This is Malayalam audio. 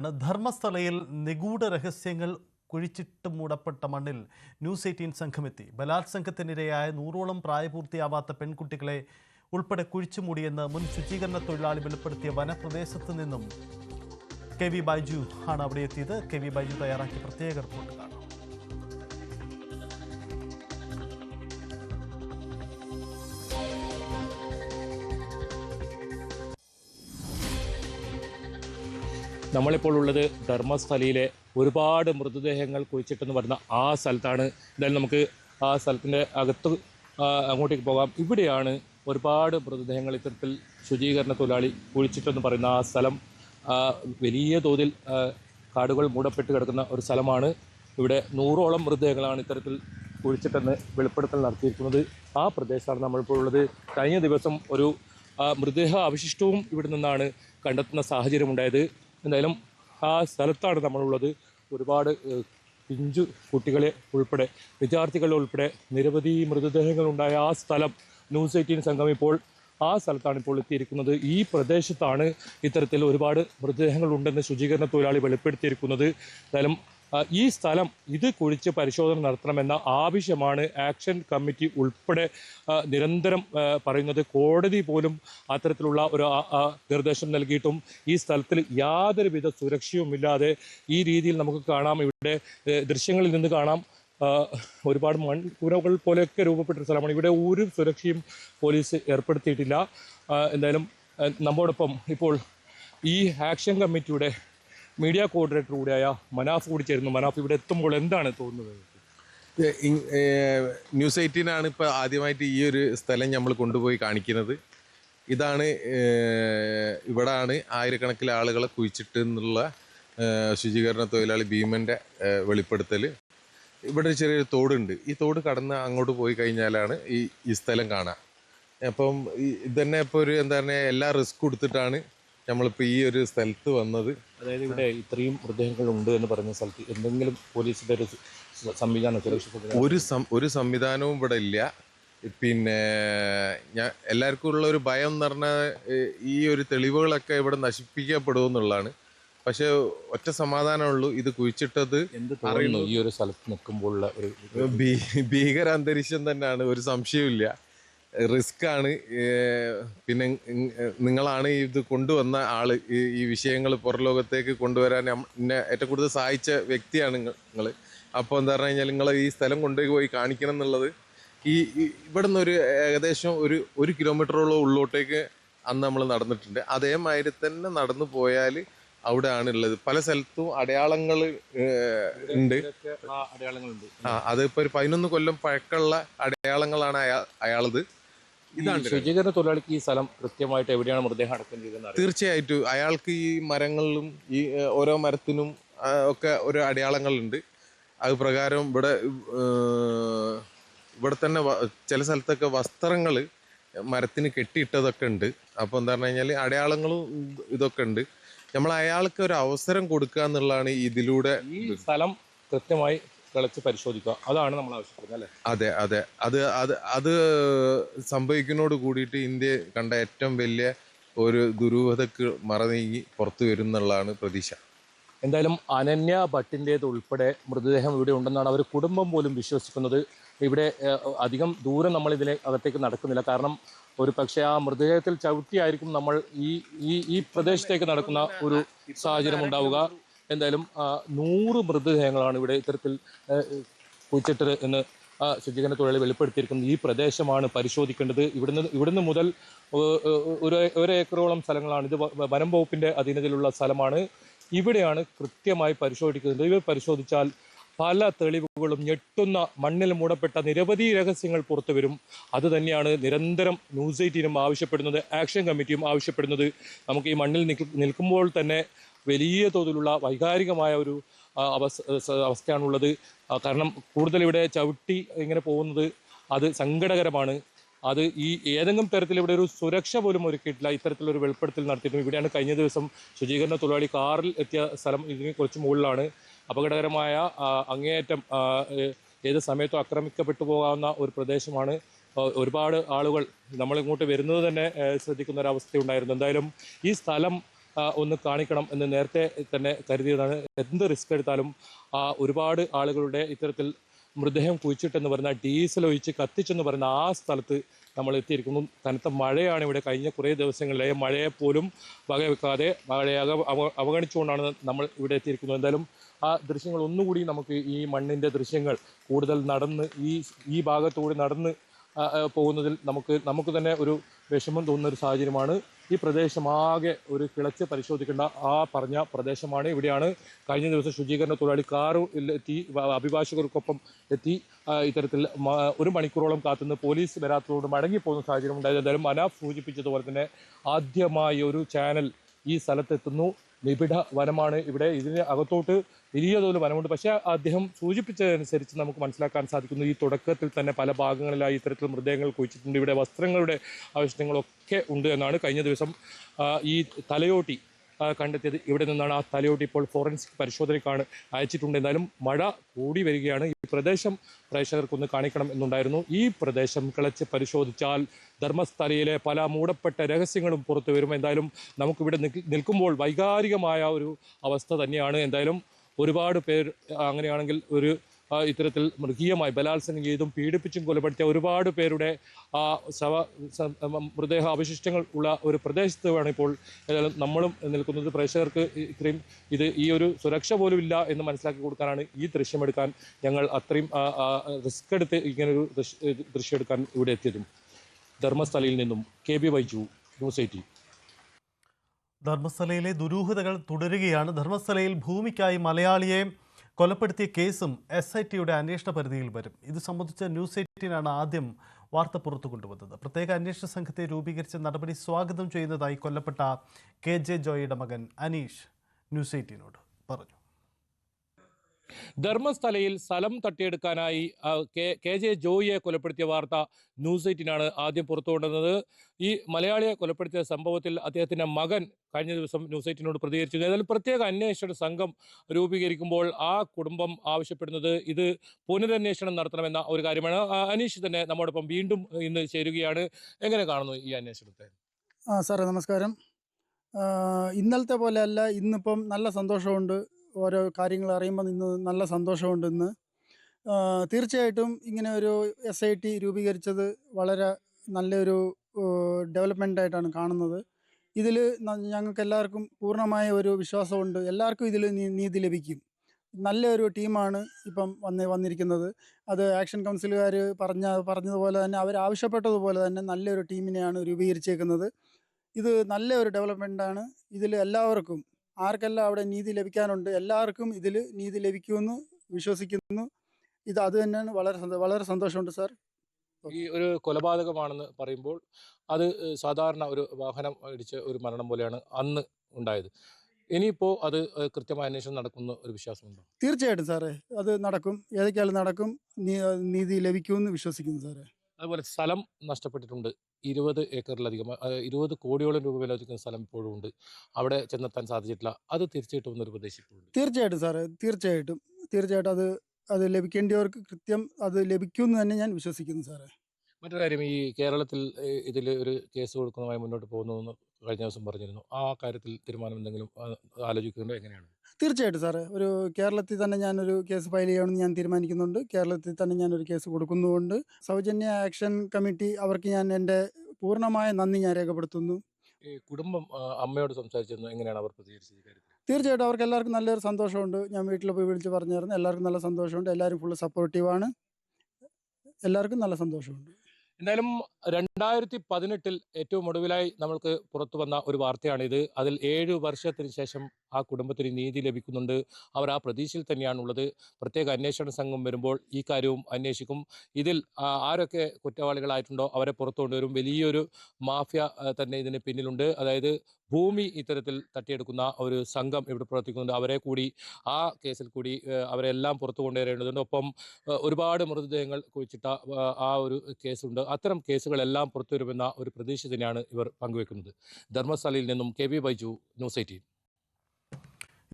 ധർമ്മസ്ഥലയിൽ നിഗൂഢ രഹസ്യങ്ങൾ കുഴിച്ചിട്ട് മൂടപ്പെട്ട മണ്ണിൽ ന്യൂസ് എയ്റ്റീൻ സംഘമെത്തി. ബലാത്സംഗത്തിനിരയായ നൂറോളം പ്രായപൂർത്തിയാവാത്ത പെൺകുട്ടികളെ ഉൾപ്പെടെ കുഴിച്ചു മൂടിയെന്ന് മുൻ ശുചീകരണ തൊഴിലാളി വെളിപ്പെടുത്തിയ വനപ്രദേശത്ത് നിന്നും കെ വി ബൈജു ആണ് അവിടെ എത്തിയത്. കെ വി ബൈജു തയ്യാറാക്കിയ പ്രത്യേക റിപ്പോർട്ട് കാണാം. നമ്മളിപ്പോൾ ഉള്ളത് ധർമ്മസ്ഥലയിലെ ഒരുപാട് മൃതദേഹങ്ങൾ കുഴിച്ചിട്ടെന്ന് പറയുന്ന ആ സ്ഥലത്താണ്. എന്തായാലും നമുക്ക് ആ സ്ഥലത്തിന്റെ അകത്ത് അങ്ങോട്ടേക്ക് പോകാം. ഇവിടെയാണ് ഒരുപാട് മൃതദേഹങ്ങൾ ഇത്തരത്തിൽ ശുചീകരണ തൊഴിലാളി കുഴിച്ചിട്ടെന്ന് പറയുന്ന ആ സ്ഥലം. വലിയ തോതിൽ കാടുകൾ മൂടപ്പെട്ട് കിടക്കുന്ന ഒരു സ്ഥലമാണ്. ഇവിടെ നൂറോളം മൃതദേഹങ്ങളാണ് ഇത്തരത്തിൽ കുഴിച്ചിട്ടെന്ന് വെളിപ്പെടുത്തൽ നടത്തിയിരിക്കുന്നത്. ആ പ്രദേശത്താണ് നമ്മളിപ്പോൾ ഉള്ളത്. കഴിഞ്ഞ ദിവസം ഒരു മൃതദേഹ അവശിഷ്ടവും ഇവിടെ നിന്നാണ് കണ്ടെത്തുന്ന സാഹചര്യമുണ്ടായത്. എന്തായാലും ആ സ്ഥലത്താണ് നമ്മളുള്ളത്. ഒരുപാട് പിഞ്ചു കുട്ടികളെ ഉൾപ്പെടെ വിദ്യാർത്ഥികളെ ഉൾപ്പെടെ നിരവധി മൃതദേഹങ്ങൾ ഉണ്ടായ ആ സ്ഥലം ന്യൂസ് എയ്റ്റീൻ സംഘം ഇപ്പോൾ ആ സ്ഥലത്താണ് ഇപ്പോൾ എത്തിയിരിക്കുന്നത്. ഈ പ്രദേശത്താണ് ഇത്തരത്തിൽ ഒരുപാട് മൃതദേഹങ്ങൾ ഉണ്ടെന്ന് ശുചീകരണ തൊഴിലാളി വെളിപ്പെടുത്തിയിരിക്കുന്നത്. എന്തായാലും ഈ സ്ഥലം ഇത് കുഴിച്ച് പരിശോധന നടത്തണമെന്ന ആവശ്യമാണ് ആക്ഷൻ കമ്മിറ്റി ഉൾപ്പെടെ നിരന്തരം പറയുന്നത്. കോടതി പോലും അത്തരത്തിലുള്ള ഒരു നിർദ്ദേശം നൽകിയിട്ടും ഈ സ്ഥലത്തിൽ യാതൊരുവിധ സുരക്ഷയുമില്ലാതെ ഈ രീതിയിൽ നമുക്ക് കാണാം. ഇവിടെ ദൃശ്യങ്ങളിൽ നിന്ന് കാണാം. ഒരുപാട് മൺകൂരകൾ പോലെയൊക്കെ രൂപപ്പെട്ട സ്ഥലമാണ്. ഇവിടെ ഒരു സുരക്ഷയും പോലീസ് ഏർപ്പെടുത്തിയിട്ടില്ല. എന്തായാലും നമ്മോടൊപ്പം ഇപ്പോൾ ഈ ആക്ഷൻ കമ്മിറ്റിയുടെ മീഡിയ കോർഡിനേറ്റർ കൂടിയായ മനാഫ് കൂടി ചേരുന്നു. മനാഫ് ഇവിടെ എത്തുമ്പോൾ എന്താണ് തോന്നുന്നത്? ന്യൂസ് എയ്റ്റീനാണ് ഇപ്പോൾ ആദ്യമായിട്ട് ഈ ഒരു സ്ഥലം നമ്മൾ കൊണ്ടുപോയി കാണിക്കുന്നത്. ഇതാണ് ഇവിടാണ് ആയിരക്കണക്കിന് ആളുകളെ കുഴിച്ചിട്ട് എന്നുള്ള ശുചീകരണ തൊഴിലാളി ഭീമന്റെ വെളിപ്പെടുത്തൽ ഇവിടെ ചെറിയൊരു തോടുണ്ട്. ഈ തോട് കടന്ന് അങ്ങോട്ട് പോയി കഴിഞ്ഞാലാണ് ഈ ഈ സ്ഥലം കാണാം. അപ്പം ഇതന്നെ ഇപ്പോൾ ഒരു എന്താ പറയുക എല്ലാ റിസ്ക് കൊടുത്തിട്ടാണ് നമ്മളിപ്പോൾ ഈ ഒരു സ്ഥലത്ത് വന്നത് അതായത് ഇവിടെ ഇത്രയും മൃതദേഹങ്ങൾ ഉണ്ട് എന്ന് പറയുന്ന സ്ഥലത്ത് എന്തെങ്കിലും പോലീസിന്റെ ഒരു സംവിധാനം ഒരു ഒരു സംവിധാനവും ഇവിടെ ഇല്ല. പിന്നെ ഞാൻ എല്ലാവർക്കും ഉള്ള ഒരു ഭയം എന്ന് പറഞ്ഞാൽ ഈ ഒരു തെളിവുകളൊക്കെ ഇവിടെ നശിപ്പിക്കപ്പെടുമെന്നുള്ളതാണ് പക്ഷെ ഒറ്റ സമാധാനമുള്ളൂ. ഇത് കുഴിച്ചിട്ടത് അറിയുന്നു ഈ ഒരു സ്ഥലത്ത് നിൽക്കുമ്പോഴുള്ള ഒരു ഭീകര അന്തരീക്ഷം തന്നെയാണ്. ഒരു സംശയവുമില്ല. റിസ്ക് ആണ് പിന്നെ നിങ്ങളാണ് ഇത് കൊണ്ടുവന്ന ആൾ. ഈ വിഷയങ്ങൾ പുറലോകത്തേക്ക് കൊണ്ടുവരാൻ എന്നെ ഏറ്റവും കൂടുതൽ സഹായിച്ച വ്യക്തിയാണ് നിങ്ങൾ അപ്പോൾ എന്താ പറഞ്ഞു കഴിഞ്ഞാൽ നിങ്ങൾ ഈ സ്ഥലം കൊണ്ടുപോയി കാണിക്കണം എന്നുള്ളത് ഈ ഇവിടെ നിന്ന് ഒരു ഏകദേശം ഒരു ഒരു കിലോമീറ്ററോളം ഉള്ളോട്ടേക്ക് അന്ന് നമ്മൾ നടന്നിട്ടുണ്ട്. അതേമാതിരി തന്നെ നടന്നു പോയാൽ അവിടെയാണ് ഉള്ളത് പല സ്ഥലത്തും അടയാളങ്ങൾ ഉണ്ട്. ആ അതിപ്പോ ഒരു പതിനൊന്ന് കൊല്ലം പഴക്കമുള്ള അടയാളങ്ങളാണ് അയാൾ അയാളത്. ഇതാണ് ശുചീകരണ തൊഴിലാളിക്ക് ഈ സ്ഥലം കൃത്യമായിട്ട് എവിടെയാണ് മൃതദേഹം അടക്കം തീർച്ചയായിട്ടും. അയാൾക്ക് ഈ മരങ്ങളിലും ഈ ഓരോ മരത്തിനും ഒക്കെ ഓരോ അടയാളങ്ങളുണ്ട്. അത് പ്രകാരം ഇവിടെ ഇവിടെ തന്നെ ചില സ്ഥലത്തൊക്കെ വസ്ത്രങ്ങൾ മരത്തിന് കെട്ടിയിട്ടതൊക്കെ ഉണ്ട്. അപ്പോൾ എന്താ പറഞ്ഞു കഴിഞ്ഞാൽ അടയാളങ്ങളും ഇതൊക്കെ ഉണ്ട്. നമ്മൾ അയാൾക്ക് ഒരു അവസരം കൊടുക്കുക എന്നുള്ളതാണ് ഇതിലൂടെ ഈ സ്ഥലം കൃത്യമായി കിളച്ച് പരിശോധിക്കുക. അതാണ് നമ്മൾ ആവശ്യപ്പെടുന്നത് അല്ലേ? അതെ അതെ. അത് അത് അത് സംഭവിക്കുന്നതോട് കൂടിയിട്ട് ഇന്ത്യ കണ്ട ഏറ്റവും വലിയ ഒരു ദുരൂഹതക്ക് മറനീങ്ങി പുറത്തു വരും എന്നുള്ളതാണ് പ്രതീക്ഷ. എന്തായാലും അനന്യ ഭട്ടിന്റേത് ഉൾപ്പെടെ മൃതദേഹം ഇവിടെ ഉണ്ടെന്നാണ് അവർ കുടുംബം പോലും വിശ്വസിക്കുന്നത്. ഇവിടെ അധികം ദൂരം നമ്മൾ ഇതിലെ അകത്തേക്ക് നടക്കുന്നില്ല. കാരണം ഒരു പക്ഷേ ആ മൃതദേഹത്തിൽ ചവിട്ടിയായിരിക്കും നമ്മൾ ഈ ഈ ഈ പ്രദേശത്തേക്ക് നടക്കുന്ന ഒരു സാഹചര്യം ഉണ്ടാവുക. എന്തായാലും നൂറ് മൃതദേഹങ്ങളാണ് ഇവിടെ ഇത്തരത്തിൽ കുഴിച്ചിട്ടത് എന്ന് ശുചീകരണ തൊഴിലാളി വെളിപ്പെടുത്തിയിരിക്കുന്നത്. ഈ പ്രദേശമാണ് പരിശോധിക്കേണ്ടത്. ഇവിടുന്ന് ഇവിടുന്ന് മുതൽ ഒരു ഒരു ഏക്കറോളം സ്ഥലങ്ങളാണ്. ഇത് വനം വകുപ്പിന്റെ അധീനതയിലുള്ള സ്ഥലമാണ്. ഇവിടെയാണ് കൃത്യമായി പരിശോധിക്കുന്നത്. ഇവർ പരിശോധിച്ചാൽ പല തെളിവുകളും ഞെട്ടുന്ന മണ്ണിൽ മൂടപ്പെട്ട നിരവധി രഹസ്യങ്ങൾ പുറത്തു വരും. അത് തന്നെയാണ് നിരന്തരം ന്യൂസ് എയ്റ്റീനും ആവശ്യപ്പെടുന്നത് ആക്ഷൻ കമ്മിറ്റിയും ആവശ്യപ്പെടുന്നത്. നമുക്ക് ഈ മണ്ണിൽ നിൽക്കുമ്പോൾ തന്നെ വലിയ തോതിലുള്ള വൈകാരികമായ ഒരു അവസ്ഥയാണുള്ളത്. കാരണം കൂടുതൽ ഇവിടെ ചവിട്ടി ഇങ്ങനെ പോകുന്നത് അത് സങ്കടകരമാണ്. അത് ഈ ഏതെങ്കിലും തരത്തിൽ ഇവിടെ ഒരു സുരക്ഷ പോലും ഒരുക്കിയിട്ടില്ല. ഇത്തരത്തിലൊരു വെളിപ്പെടുത്തൽ നടത്തിയിട്ടും ഇവിടെയാണ് കഴിഞ്ഞ ദിവസം ശുചീകരണ തൊഴിലാളി കാറിൽ എത്തിയ സ്ഥലം ഇതിന് കുറച്ച് മുകളിലാണ്. അപകടകരമായ അങ്ങേയറ്റം ഏത് സമയത്തും ആക്രമിക്കപ്പെട്ടു പോകാവുന്ന ഒരു പ്രദേശമാണ്. ഒരുപാട് ആളുകൾ നമ്മളിങ്ങോട്ട് വരുന്നത് തന്നെ ശ്രദ്ധിക്കുന്ന ഒരു അവസ്ഥയുണ്ടായിരുന്നു. എന്തായാലും ഈ സ്ഥലം ഒന്ന് കാണിക്കണം എന്ന് നേരത്തെ തന്നെ കരുതിയതാണ്. എന്ത് റിസ്ക് എടുത്താലും ഒരുപാട് ആളുകളുടെ ഇത്തരത്തിൽ മൃതദേഹം കുഴിച്ചിട്ടെന്ന് പറയുന്ന ഡീസൽ ഒഴിച്ച് കത്തിച്ചെന്ന് പറയുന്ന ആ സ്ഥലത്ത് നമ്മൾ എത്തിയിരിക്കുന്നു. കനത്ത മഴയാണ് ഇവിടെ കഴിഞ്ഞ കുറേ ദിവസങ്ങളിലെ മഴയെ പോലും വകവെക്കാതെ മഴയെ അവഗണിച്ചുകൊണ്ടാണ് നമ്മൾ ഇവിടെ എത്തിയിരിക്കുന്നത്. എന്തായാലും ആ ദൃശ്യങ്ങൾ ഒന്നുകൂടി നമുക്ക് ഈ മണ്ണിന്റെ ദൃശ്യങ്ങൾ കൂടുതൽ നടന്ന് ഈ ഈ ഭാഗത്തൂടെ നടന്ന് പോകുന്നതിൽ നമുക്ക് നമുക്ക് തന്നെ ഒരു വിഷമം തോന്നുന്ന ഒരു സാഹചര്യമാണ്. ഈ പ്രദേശമാകെ ഒരു കിളച്ച് പരിശോധിക്കേണ്ട ആ പറഞ്ഞ പ്രദേശമാണ്. ഇവിടെയാണ് കഴിഞ്ഞ ദിവസം ശുചീകരണ തൊഴിലാളി കാറു എത്തി അഭിഭാഷകർക്കൊപ്പം എത്തി. ഇത്തരത്തിൽ ഒരു മണിക്കൂറോളം കാത്തുനിന്ന് പോലീസ് വരാത്തതുകൊണ്ട് മടങ്ങിപ്പോകുന്ന സാഹചര്യം ഉണ്ടായത് എന്തായാലും മനാഫ് സൂചിപ്പിച്ചതുപോലെ തന്നെ ആദ്യമായി ഒരു ചാനൽ ഈ സ്ഥലത്തെത്തുന്നു. നിബിഡ വനമാണ്. ഇവിടെ ഇതിന് അകത്തോട്ട് വലിയ തോതിൽ വനമുണ്ട്. പക്ഷേ അദ്ദേഹം സൂചിപ്പിച്ചതനുസരിച്ച് നമുക്ക് മനസ്സിലാക്കാൻ സാധിക്കുന്നു ഈ തുടക്കത്തിൽ തന്നെ പല ഭാഗങ്ങളിലായി ഇത്തരത്തിൽ മൃതദേഹങ്ങൾ കുഴിച്ചിട്ടുണ്ട്. ഇവിടെ വസ്ത്രങ്ങളുടെ അവശിഷ്ടങ്ങളൊക്കെ ഉണ്ട് എന്നാണ് കഴിഞ്ഞ ദിവസം ഈ തലയോട്ടി കണ്ടെത്തിയത്. ഇവിടെ നിന്നാണ് ആ തലയോട്ട് ഇപ്പോൾ ഫോറൻസിക് പരിശോധനയ്ക്കാണ് അയച്ചിട്ടുണ്ട്. എന്നാലും മഴ കൂടി വരികയാണ്. ഈ പ്രദേശം പ്രേക്ഷകർക്കൊന്ന് കാണിക്കണം എന്നുണ്ടായിരുന്നു. ഈ പ്രദേശം കിളച്ച് പരിശോധിച്ചാൽ ധർമ്മസ്ഥലയിലെ പല മൂടപ്പെട്ട രഹസ്യങ്ങളും പുറത്തു വരും. എന്തായാലും നമുക്കിവിടെ നിൽക്ക് നിൽക്കുമ്പോൾ വൈകാരികമായ ഒരു അവസ്ഥ തന്നെയാണ്. എന്തായാലും ഒരുപാട് പേർ അങ്ങനെയാണെങ്കിൽ ഒരു ഇത്തരത്തിൽ മൃഗീയമായി ബലാത്സംഗം ചെയ്തും പീഡിപ്പിച്ചും കൊലപ്പെടുത്തിയ ഒരുപാട് പേരുടെ ശവ മൃതദേഹ അവശിഷ്ടങ്ങൾ ഉള്ള ഒരു പ്രദേശത്ത് ഇപ്പോൾ ഏതായാലും നമ്മളും നിൽക്കുന്നത്. പ്രേക്ഷകർക്ക് ഇത്രയും ഇത് ഈ ഒരു സുരക്ഷ പോലും ഇല്ല എന്ന് മനസ്സിലാക്കി കൊടുക്കാനാണ് ഈ ദൃശ്യമെടുക്കാൻ ഞങ്ങൾ അത്രയും റിസ്ക് എടുത്ത് ഇങ്ങനൊരു ദൃശ്യമെടുക്കാൻ ഇവിടെ എത്തിയതും. ധർമ്മസ്ഥലയിൽ നിന്നും K B Vaiju news eighteen. ധർമ്മസ്ഥലയിലെ ദുരൂഹതകൾ തുടരുകയാണ്. ധർമ്മസ്ഥലയിൽ ഭൂമിക്കായി മലയാളിയെ കൊലപ്പെടുത്തിയ കേസും എസ് ഐ ടിയുടെ അന്വേഷണ പരിധിയിൽ വരും. ഇത് സംബന്ധിച്ച് ന്യൂസ് എയ്റ്റീനാണ് ആദ്യം വാർത്ത പുറത്തു കൊണ്ടുവന്നത്. പ്രത്യേക അന്വേഷണ സംഘത്തെ രൂപീകരിച്ച നടപടി സ്വാഗതം ചെയ്യുന്നതായി കൊല്ലപ്പെട്ട കെ ജെ ജോയിയുടെ മകൻ അനീഷ് ന്യൂസ് എയ്റ്റീനോട് പറഞ്ഞു. ധർമ്മസ്ഥലയിൽ സ്ഥലം തട്ടിയെടുക്കാനായി കെ ജെ ജോയിയെ കൊലപ്പെടുത്തിയ വാർത്ത ന്യൂസ് എയ്റ്റിനാണ് ആദ്യം പുറത്തു കൊണ്ടുവന്നത് ഈ മലയാളിയെ കൊലപ്പെടുത്തിയ സംഭവത്തിൽ അദ്ദേഹത്തിന്റെ മകൻ കഴിഞ്ഞ ദിവസം ന്യൂസ് എയ്റ്റിനോട് പ്രതികരിച്ചു. ഏതായാലും പ്രത്യേക അന്വേഷണ സംഘം രൂപീകരിക്കുമ്പോൾ ആ കുടുംബം ആവശ്യപ്പെടുന്നത് ഇത് പുനരന്വേഷണം നടത്തണമെന്ന ഒരു കാര്യമാണ്. അനീഷ് തന്നെ നമ്മോടൊപ്പം വീണ്ടും ഇന്ന് ചേരുകയാണ്. എങ്ങനെ കാണുന്നു ഈ അന്വേഷണത്തെ? സാറേ നമസ്കാരം. ഇന്നലത്തെ പോലെയല്ല ഇന്നിപ്പം നല്ല സന്തോഷമുണ്ട്. ഓരോ കാര്യങ്ങൾ അറിയുമ്പോൾ ഇന്ന് നല്ല സന്തോഷമുണ്ട് ഇന്ന്. തീർച്ചയായിട്ടും ഇങ്ങനെ ഒരു എസ് ഐ ടി രൂപീകരിച്ചത് വളരെ നല്ലൊരു ഡെവലപ്മെന്റ് ആയിട്ടാണ് കാണുന്നത്. ഇതിൽ ഞങ്ങൾക്ക് എല്ലാവർക്കും പൂർണമായ ഒരു വിശ്വാസമുണ്ട്. എല്ലാവർക്കും ഇതിൽ നീതി ലഭിക്കും. നല്ലൊരു ടീമാണ് ഇപ്പം വന്ന് വന്നിരിക്കുന്നത്. അത് ആക്ഷൻ കൗൺസിലുകാർ പറഞ്ഞ പറഞ്ഞതുപോലെ തന്നെ അവർ ആവശ്യപ്പെട്ടതുപോലെ തന്നെ നല്ലൊരു ടീമിനെയാണ് രൂപീകരിച്ചേക്കുന്നത്. ഇത് നല്ല ഒരു ഡെവലപ്മെന്റാണ് ഇതിൽ എല്ലാവർക്കും ആർക്കെല്ലാം അവിടെ നീതി ലഭിക്കാനുണ്ട് എല്ലാവർക്കും ഇതിൽ നീതി ലഭിക്കുമെന്ന് വിശ്വസിക്കുന്നു. ഇത് അത് തന്നെയാണ് വളരെ വളരെ സന്തോഷമുണ്ട് സാർ. ഈ ഒരു കൊലപാതകമാണെന്ന് പറയുമ്പോൾ അത് സാധാരണ ഒരു വാഹനം ഇടിച്ച് ഒരു മരണം പോലെയാണ് അന്ന് ഉണ്ടായത്. ഇനിയിപ്പോൾ അത് കൃത്യമായ അന്വേഷണം നടക്കുന്ന ഒരു വിശ്വാസമുണ്ടോ? തീർച്ചയായിട്ടും സാറേ അത് നടക്കും. ഏതൊക്കെയാലും നടക്കും. നീതി ലഭിക്കുമെന്ന് വിശ്വസിക്കുന്നു സാറേ. അതുപോലെ സ്ഥലം നഷ്ടപ്പെട്ടിട്ടുണ്ട്. ഇരുപത് ഏക്കറിലധികം ഇരുപത് കോടിയോളം രൂപ വിലമതിക്കുന്ന സ്ഥലം ഇപ്പോഴും ഉണ്ട്. അവിടെ ചെന്നെത്താൻ സാധിച്ചിട്ടില്ല. അത് തീർച്ചയായിട്ടും വന്നൊരു പ്രദേശിപ്പോഴുണ്ട് തീർച്ചയായിട്ടും സാറേ. തീർച്ചയായിട്ടും. തീർച്ചയായിട്ടും അത് അത് ലഭിക്കേണ്ടവർക്ക് കൃത്യം അത് ലഭിക്കുമെന്ന് തന്നെ ഞാൻ വിശ്വസിക്കുന്നു സാറേ. മറ്റൊരു കാര്യം ഈ കേരളത്തിൽ ഇതിൽ ഒരു കേസ് കൊടുക്കുന്നതുമായി മുന്നോട്ട് പോകുന്നു കഴിഞ്ഞ ദിവസം പറഞ്ഞിരുന്നു. ആ കാര്യത്തിൽ തീരുമാനം എന്തെങ്കിലും ആലോചിക്കുന്നുണ്ടോ? എങ്ങനെയാണ്? തീർച്ചയായിട്ടും സാറേ. ഒരു കേരളത്തിൽ തന്നെ ഞാനൊരു കേസ് ഫയൽ ചെയ്യണമെന്ന് ഞാൻ തീരുമാനിക്കുന്നുണ്ട്. കേരളത്തിൽ തന്നെ ഞാനൊരു കേസ് കൊടുക്കുന്നുമുണ്ട്. സൗജന്യ ആക്ഷൻ കമ്മിറ്റി അവർക്ക് ഞാൻ എന്റെ പൂർണമായ നന്ദി ഞാൻ രേഖപ്പെടുത്തുന്നു. ഈ കുടുംബം അമ്മയോട് സംസാരിച്ചിരുന്നു. എങ്ങനെയാണ് അവർ പ്രതികരിച്ചത് കാര്യത്തിൽ? തീർച്ചയായിട്ടും അവർക്ക് എല്ലാവർക്കും നല്ലൊരു സന്തോഷമുണ്ട്. ഞാൻ വീട്ടിൽ പോയി വിളിച്ച് പറഞ്ഞായിരുന്നു. എല്ലാവർക്കും നല്ല സന്തോഷമുണ്ട്. എല്ലാവരും ഫുള്ള് സപ്പോർട്ടീവാണ്. എല്ലാവർക്കും നല്ല സന്തോഷമുണ്ട്. എന്തായാലും രണ്ടായിരത്തി പതിനെട്ടിൽ ഏറ്റവും ഒടുവിലായി നമ്മൾക്ക് പുറത്തു വന്ന ഒരു വാർത്തയാണിത്. അതിൽ ഏഴ് വർഷത്തിന് ശേഷം ആ കുടുംബത്തിന് നീതി ലഭിക്കുന്നുണ്ട്. അവർ ആ പ്രതീക്ഷയിൽ തന്നെയാണുള്ളത്. പ്രത്യേക അന്വേഷണ സംഘം വരുമ്പോൾ ഈ കാര്യവും അന്വേഷിക്കും. ഇതിൽ ആരൊക്കെ കുറ്റവാളികളായിട്ടുണ്ടോ അവരെ പുറത്തു കൊണ്ടുവരും. വലിയൊരു മാഫിയ തന്നെ ഇതിന് പിന്നിലുണ്ട്. അതായത് ഭൂമി ഇത്തരത്തിൽ തട്ടിയെടുക്കുന്ന ഒരു സംഘം ഇവിടെ പ്രവർത്തിക്കുന്നുണ്ട്. അവരെ കൂടി ആ കേസിൽ കൂടി അവരെല്ലാം പുറത്തു കൊണ്ടുവരേണ്ടതുണ്ട്. ഒപ്പം ഒരുപാട് മൃതദേഹങ്ങൾ കുഴിച്ചിട്ട ആ, ആ ഒരു കേസുണ്ട്. അത്തരം കേസുകളെല്ലാം പുറത്തു വരുമെന്ന ഒരു പ്രതീക്ഷ തന്നെയാണ് ഇവർ പങ്കുവെക്കുന്നത്. ധർമ്മസ്ഥലയിൽ നിന്നും K V Baiju news eighteen.